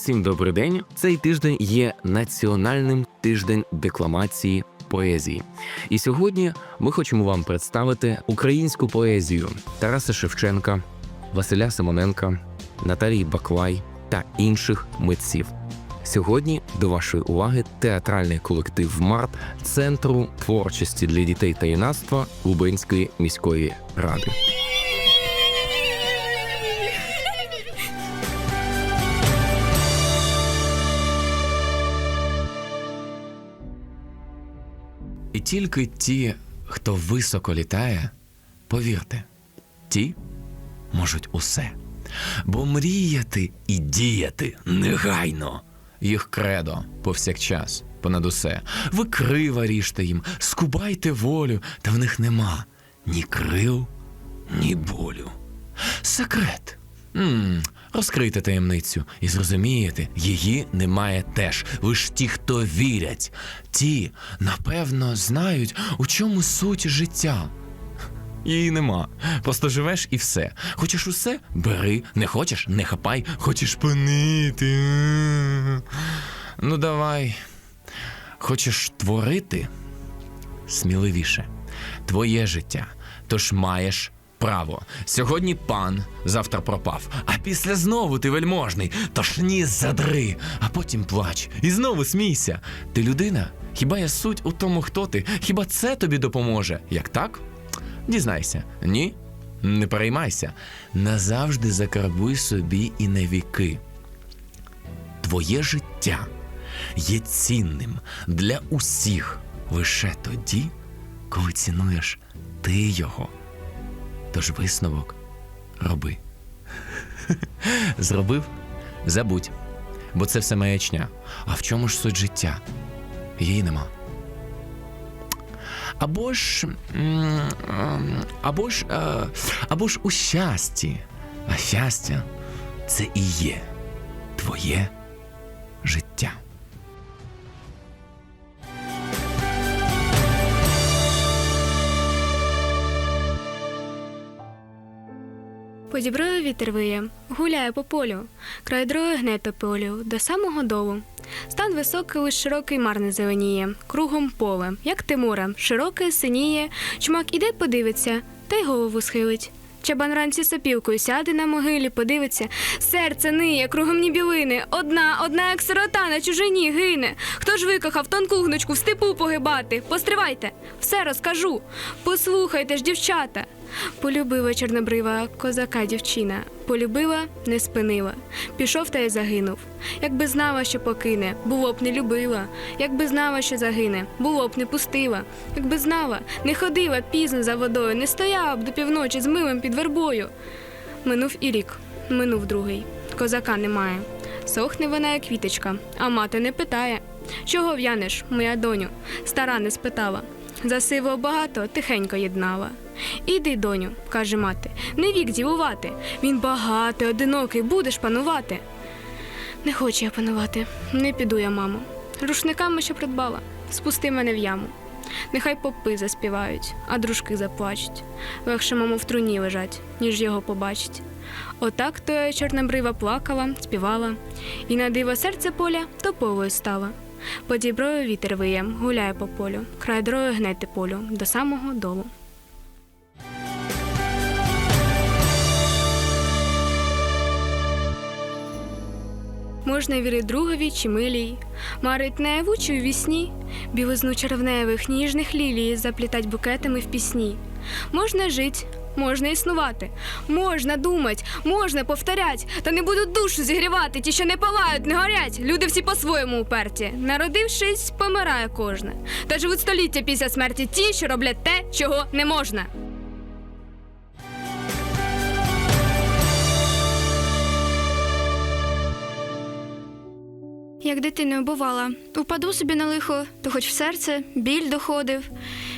Всім добрий день. Цей тиждень є національним тиждень декламації поезії. І сьогодні ми хочемо вам представити українську поезію Тараса Шевченка, Василя Симоненка, Наталії Баклай та інших митців. Сьогодні до вашої уваги театральний колектив Март Центру творчості для дітей та юнацтва Лубенської міської ради. І тільки ті, хто високо літає, повірте, ті можуть усе. Бо мріяти і діяти негайно. Їх кредо повсякчас, понад усе. Ви крива ріжте їм, скубайте волю, та в них нема ні крил, ні болю. Секрет. м розкрийте таємницю і зрозумієте, її немає теж. Ви ж ті, хто вірять. Ті, напевно, знають, у чому суть життя. Її нема. Просто живеш і все. Хочеш усе бери, не хочеш, не хапай, хочеш пинити. Ну давай. Хочеш творити сміливіше. Твоє життя. Тож маєш право. Сьогодні пан, завтра пропав, а після знову ти вельможний. Тож ніс задри, а потім плач. І знову смійся. Ти людина? Хіба є суть у тому, хто ти? Хіба це тобі допоможе? Як так? Дізнайся, ні? Не переймайся. Назавжди закарбуй собі і на віки. Твоє життя є цінним для усіх лише тоді, коли цінуєш ти його. Тож висновок роби. Зробив? Забудь. Бо це все маячня. А в чому ж суть життя? Її нема. Або ж. Або ж. е, Або ж у щасті. А щастя це і є твоє Діброю вітер виє, гуляє по полю, край дороги гне тополю, до самого долу. Стан високий, лиш широкий мар не зеленіє, кругом поле, як Тимура, широке синіє, чумак іде подивиться, та й голову схилить. Чабан ранці сопілкою сяде на могилі, подивиться, серце ниє, кругом ні білини, одна, одна, як сирота на чужині гине. Хто ж викохав тонку гнучку в степу погибати? Постривайте, все розкажу. Послухайте ж, дівчата. Полюбила чорнобрива козака дівчина, полюбила, не спинила. Пішов та й загинув. Якби знала, що покине, було б не любила. Якби знала, що загине, було б не пустила. Якби знала, не ходила пізно за водою, не стояла б до півночі з милим під вербою. Минув і рік, минув другий. Козака немає. Сохне вона, як квіточка, а мати не питає. Чого в'янеш, моя доню? Стара не спитала. Засивого багато тихенько єднала. Іди, доню, каже мати, не вік дівувати. Він багатий, одинокий, будеш панувати. Не хочу я панувати, не піду я, мамо. Рушниками, що придбала, спусти мене в яму. Нехай попи заспівають, а дружки заплачуть. Легше, мамо, в труні лежать, ніж його побачить. Отак то чорнобрива плакала, співала, і на диво серце поля тополою стала. По діброю вітер виє, гуляє по полю, край дороги гнети полю до самого долу. Можна вірити другові чи милій, марить наявучу у вісні, білизну червневих ніжних лілій заплітать букетами в пісні. Можна жить, можна існувати, можна думать, можна повторять, та не будуть душу зігрівати, ті, що не палають, не горять. Люди всі по-своєму уперті. Народившись, помирає кожна. Та живуть століття після смерті ті, що роблять те, чого не можна. Як дитиною бувала, упаду собі на лихо, то хоч в серце біль доходив.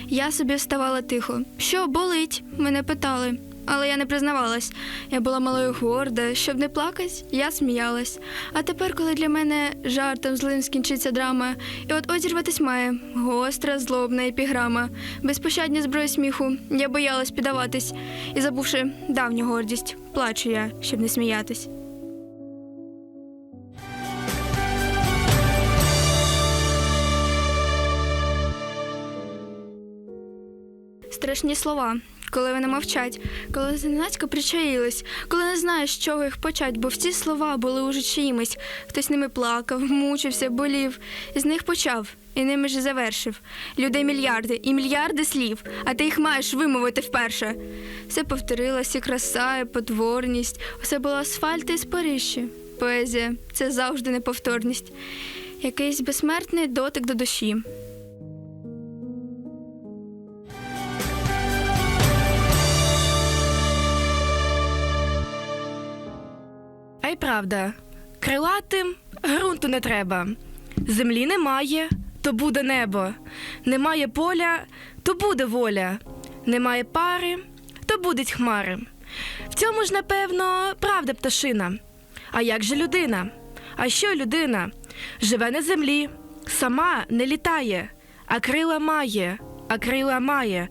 Я собі вставала тихо. Що болить? Мене питали. Але я не признавалась. Я була малою горда, щоб не плакать, я сміялась. А тепер, коли для мене жартом злим скінчиться драма, і от одірватись має гостра, злобна епіграма, безпощадні зброї сміху, я боялась піддаватись, і забувши давню гордість, плачу я, щоб не сміятись. Моторошні слова, коли вони мовчать, коли зненацька причаїлись, коли не знаєш, з чого їх почать, бо всі слова були уже чиїмось. Хтось ними плакав, мучився, болів, і з них почав, і ними ж завершив. Людей мільярди і мільярди слів, а ти їх маєш вимовити вперше. Все повторилось, і краса, і потворність, усе було асфальт і споріжжя. Поезія це завжди неповторність, якийсь безсмертний дотик до душі. Правда, крилатим ґрунту не треба. Землі немає, то буде небо. Немає поля, то буде воля. Немає пари, то будуть хмари. В цьому ж, напевно, правда пташина. А як же людина? А що людина? Живе на землі, сама не літає, а крила має, а крила має.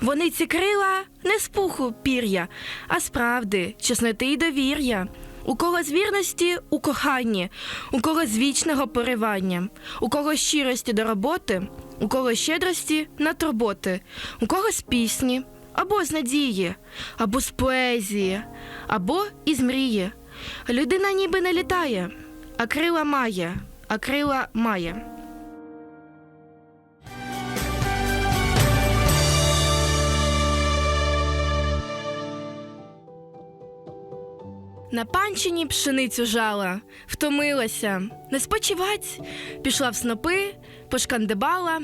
Вони ці крила не з пуху пір'я, а з правди, чесноти й довір'я. У когось вірності у коханні, у когось вічного поривання, у когось щирості до роботи, у когось щедрості на турботи, у когось пісні, або з надії, або з поезії, або із мрії. Людина ніби не літає, а крила має, а крила має. На панчині пшеницю жала, втомилася, не спочивать, пішла в снопи, пошкандибала.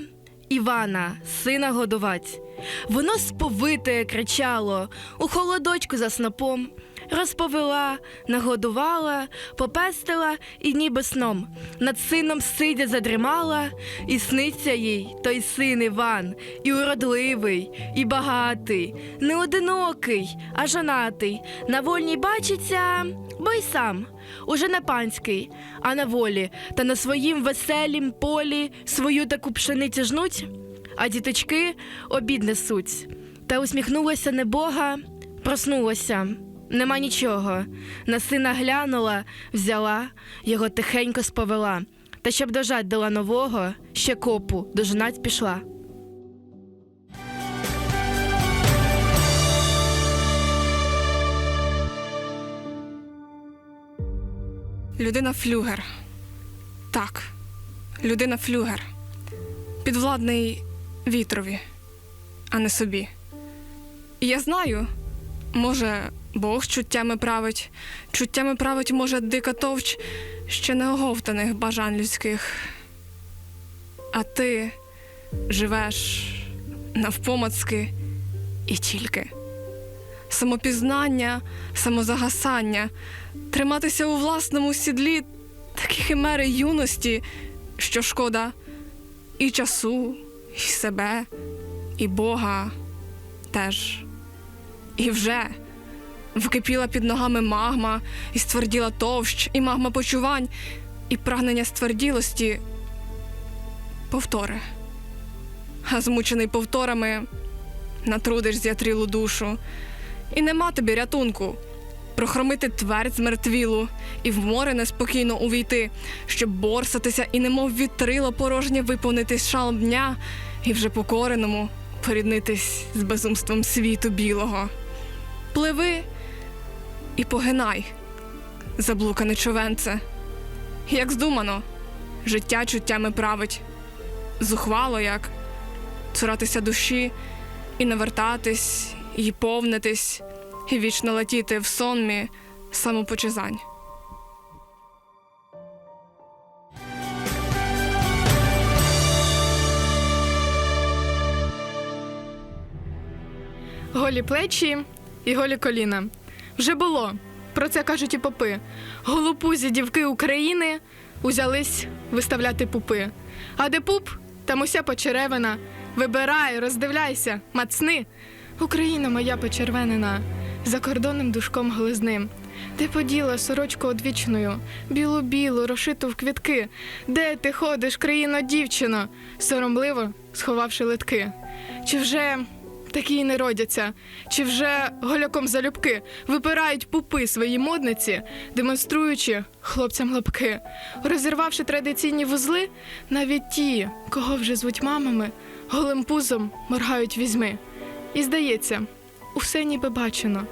Івана, сина годувать. Воно сповите кричало, у холодочку за снопом, розповела, нагодувала, попестила і ніби сном. Над сином сидя задрімала, і сниться їй той син Іван, і уродливий, і багатий, не одинокий, а жонатий. На вольній бачиться, бо й сам. Уже не панський, а на волі, та на своїм веселім полі свою таку пшеницю жнуть, а діточки обід несуть. Та усміхнулася небога, проснулася. Нема нічого. На сина глянула, взяла, його тихенько сповела. Та щоб дожать дала нового, ще копу дожинать пішла. Людина флюгер. Так, людина флюгер. Підвладний вітрові, а не собі. І я знаю, може, Бог чуттями править, чуттями править, може, дика товч ще не оговтаних бажань людських. А ти живеш навпомацки і тільки. Самопізнання, самозагасання, триматися у власному сідлі такі химери юності, що шкода і часу, і себе, і Бога теж. І вже вкипіла під ногами магма, і стверділа товщ, і магма почувань, і прагнення стверділості повтори. А змучений повторами натрудиш зятрілу душу. І нема тобі рятунку. Прохромити твердь змертвілу і в море неспокійно увійти, щоб борсатися і немов вітрило порожнє виповнити шалом дня і вже покореному поріднитись з безумством світу білого. Пливи і погинай, заблукане човенце. Як здумано, життя чуттями править, зухвало як цуратися душі і навертатись, і повнитись, і вічно летіти в сонмі самопочизань. Голі плечі і голі коліна. Вже було. Про це кажуть і попи. Голопузі дівки України узялись виставляти пупи. А де пуп, там уся почеревина. Вибирай, роздивляйся, мацни. Україна моя почервенена, закордонним душком глизним. Де поділа сорочку одвічною, білу-білу, розшиту в квітки. Де ти ходиш, країно дівчино, соромливо сховавши литки? Чи вже такі й не родяться? Чи вже голяком залюбки випирають пупи свої модниці, демонструючи хлопцям лапки, розірвавши традиційні вузли, навіть ті, кого вже звуть мамами, голим пузом моргають візьми. І здається, усе ніби бачено.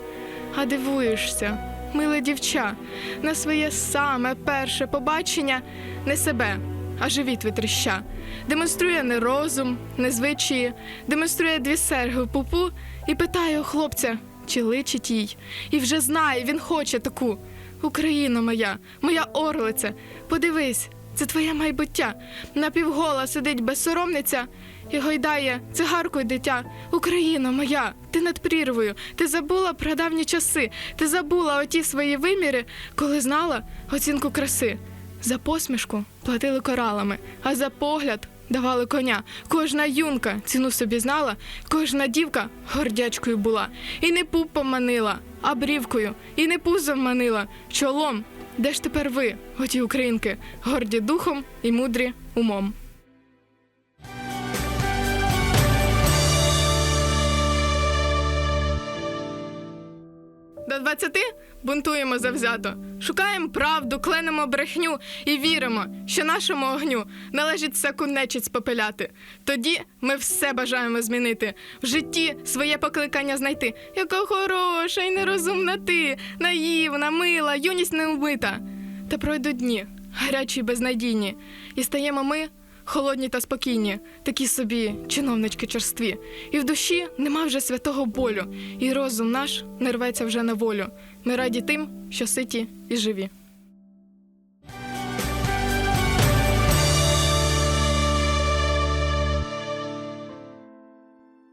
А дивуєшся, миле дівча, на своє саме перше побачення не себе, а живіт витріща. Демонструє не розум, не звичаї, демонструє дві серги в пупу і питає у хлопця, чи личить їй. І вже знає, він хоче таку. Україно моя, моя орлиця, подивись, це твоє майбуття. Напівгола сидить безсоромниця і гойдає цигаркою дитя. Україно моя, ти над прірвою, ти забула про давні часи, ти забула оті свої виміри, коли знала оцінку краси. За посмішку платили коралами, а за погляд давали коня. Кожна юнка ціну собі знала, кожна дівка гордячкою була. І не пупом манила, а брівкою, і не пузом манила, чолом. Де ж тепер ви, оті українки, горді духом і мудрі умом? До 20 бунтуємо завзято, шукаємо правду, кленемо брехню і віримо, що нашому огню належить всяку нечисть попиляти. Тоді ми все бажаємо змінити, в житті своє покликання знайти. Яка хороша і нерозумна ти, наївна, мила, юність неумита. Та пройдуть дні, гарячі й безнадійні, і стаємо ми холодні та спокійні, такі собі чиновнички черстві. І в душі нема вже святого болю, і розум наш не рветься вже на волю. Ми раді тим, що ситі і живі.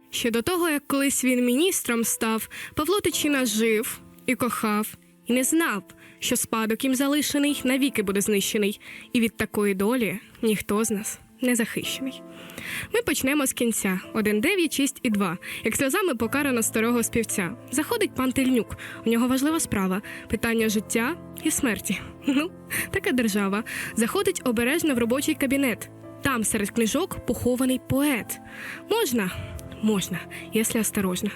Ще до того, як колись він міністром став, Павло Тичина жив і кохав, і не знав, що спадок їм залишений навіки буде знищений, і від такої долі ніхто з нас не захищений. Ми почнемо з кінця 1, 9, 6 і 2. Як сльозами покарано старого співця. Заходить пан Тельнюк. У нього важлива справа питання життя і смерті. Ну, така держава. Заходить обережно в робочий кабінет. Там серед книжок похований поет. Можна? Можна, якщо осторожно.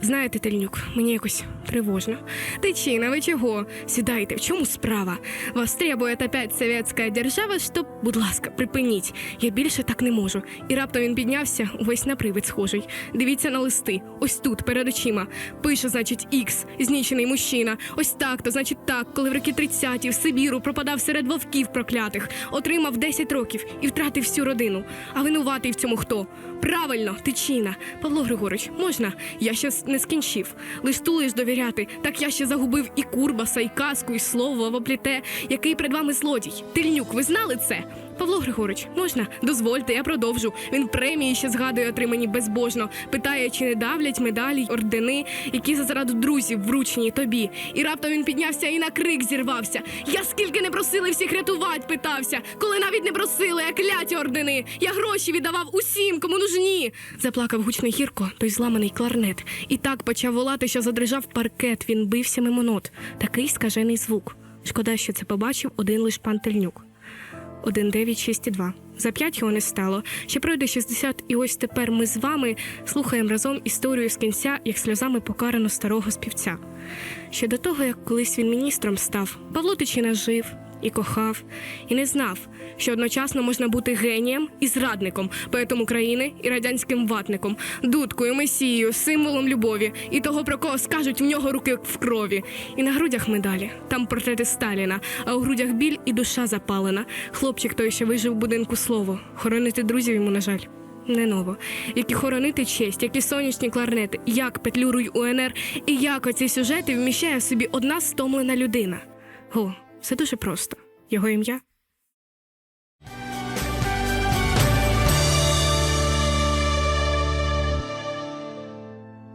Знаєте, Тельнюк, мені якось тривожно. Тичина, ви чого? Сідайте, в чому справа? Вас требує опять совєтська держава, щоб, будь ласка, припиніть. Я більше так не можу. І раптом він піднявся, увесь на привид схожий. Дивіться на листи. Ось тут, перед очима. Пише, значить, ікс, знічений мужчина. Ось так, то значить так, коли в роки 30-ті в Сибіру пропадав серед вовків проклятих, отримав 10 років і втратив всю родину. А винуватий в цьому хто? Правильно, тичина. Павло Григорович, можна? Я ще не скінчив. Листу лиш довіряти, так я ще загубив і Курбаса, і казку, і слово вопліте, який перед вами злодій. Тильнюк, ви знали це? Павло Григорович, можна? Дозвольте, я продовжу. Він премії ще згадує отримані безбожно. Питає, чи не давлять медалі, й ордени, які за зраду друзів вручені тобі. І раптом він піднявся і на крик зірвався. Я скільки не просили всіх рятувати, питався. Коли навіть не просили, а кляті ордени. Я гроші віддавав усім, кому нужні. Заплакав гучно гірко той зламаний кларнет. І так почав волати, що задрижав паркет. Він бився мимо нот. Такий скажений звук. Шкода, що це побачив один лиш пан Тельнюк. 1, 9, 6 і 2. За п'ять його не стало. Ще пройде 60, і ось тепер ми з вами слухаємо разом історію з кінця, як сльозами покарано старого співця. Ще до того, як колись він міністром став, Павло Тичина жив і кохав, і не знав, що одночасно можна бути генієм і зрадником, поетом України і радянським ватником, дудкою, месією, символом любові, і того, про кого скажуть в нього руки в крові. І на грудях медалі, там портрети Сталіна, а у грудях біль і душа запалена. Хлопчик той ще вижив в будинку слово. Хоронити друзів йому, на жаль. Не ново. Як і хоронити честь, як і сонячні кларнети, як петлюруй УНР, і як оці сюжети вміщає в собі одна стомлена людина. О, все дуже просто. Його ім'я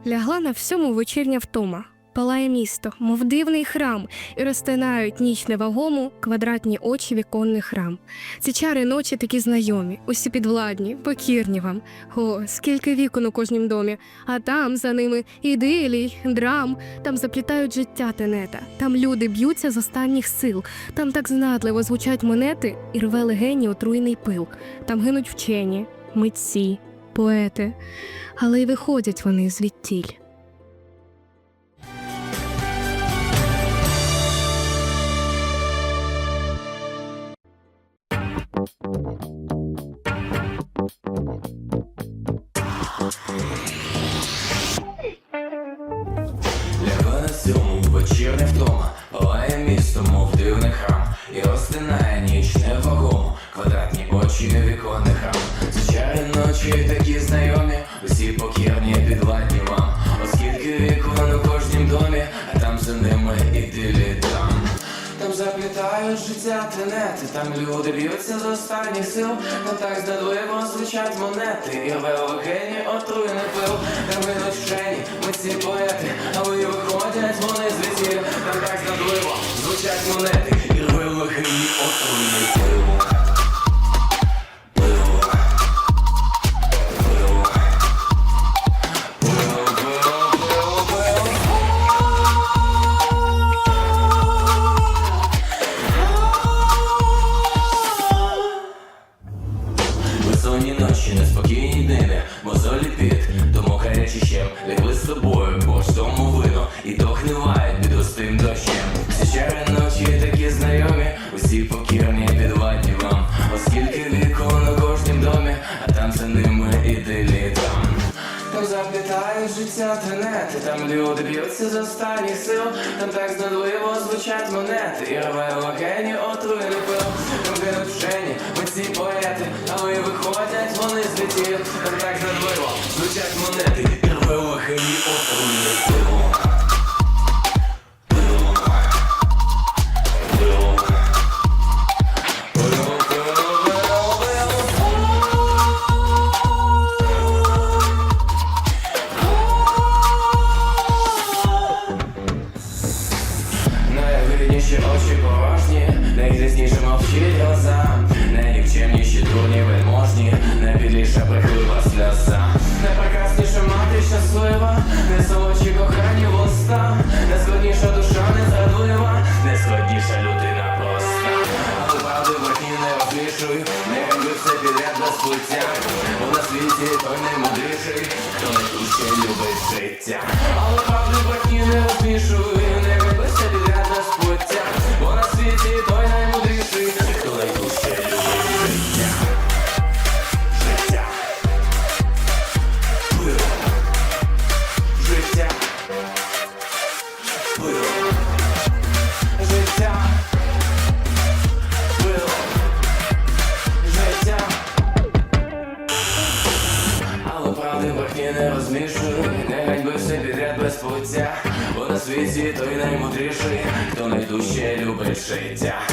Лягла на всьому вечірня втома. Палає місто, мов дивний храм, і розтинають ніч невагому квадратні очі віконних рам. Ці чари ночі такі знайомі, усі підвладні, покірні вам. О, скільки вікон у кожнім домі, а там за ними ідилій, драм, там заплітають життя тенета, там люди б'ються з останніх сил, там так знатливо звучать монети і рве легені отруйний пил, там гинуть вчені, митці, поети, але й виходять вони звідтіль. Домі А там за ними іди там там заплітають життя тенети, там люди б'ються з останніх сил, там так здадливо звучать монети, і в легені отруєний пил, там гинуть вчені, ці поети, але ви виходять вони з весілля, там так здадливо звучать монети, і в легені але й виходять вони з літів, так знадливо звучать монети, Щаслива, найсолодші кохані вуста, найскладніша душа незрадлива, найскладніша людина проста. Але правди верхні не розмішуй, не ганьби все підряд без плиття, бо на світі той наймудріший, хто найдужче любить життя. Але правди верхні не розмішуй, не ганьби все підряд без плиття, бо на світі той наймудріший, любить